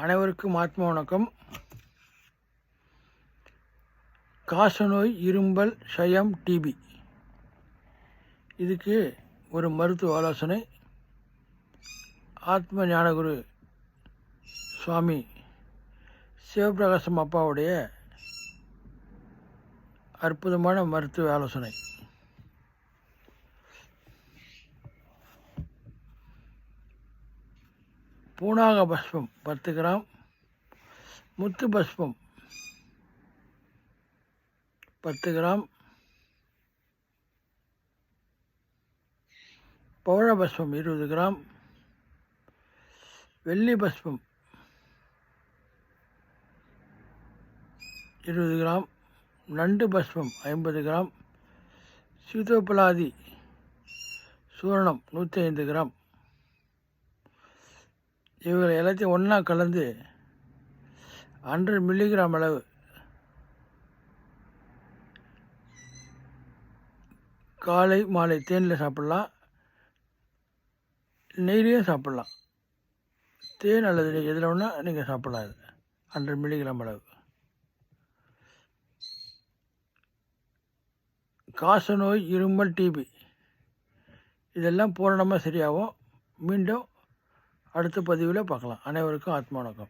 அனைவருக்கும் ஆத்ம வணக்கம். காசநோய் இரும்பல் சயம் டிபி இதுக்கு ஒரு மருத்துவ ஆலோசனை. ஆத்ம ஞானகுரு சுவாமி சிவபிரகாசம் அப்பாவுடைய அற்புதமான மருத்துவ ஆலோசனை. பூனாக பஸ்பம் பத்து கிராம். முத்து பஸ்பம் பத்து கிராம். பவழ பஸ்பம் இருபது கிராம். வெள்ளி பஸ்பம் இருபது கிராம். நண்டு பஸ்பம் ஐம்பது கிராம். சீதோபலாதி சூரணம் நூற்றி ஐந்து கிராம். இவங்களை எல்லாத்தையும் ஒன்றா கலந்து ஹண்ட்ரட் மில்லிகிராம் அளவு காலை மாலை தேனில் சாப்பிட்லாம். நெய்லையும் சாப்பிட்லாம். தேன் அல்லது நெய் எதில் ஒன்றா நீங்கள் சாப்பிடலாம் இது. ஹண்ட்ரட் மில்லிகிராம் அளவு. காசநோய் இருமல் டிபி இதெல்லாம் பூரணமாக சரியாகும். மீண்டும் அடுத்த பதிவில் பார்க்கலாம். அனைவருக்கும் ஆத்மா வணக்கம்.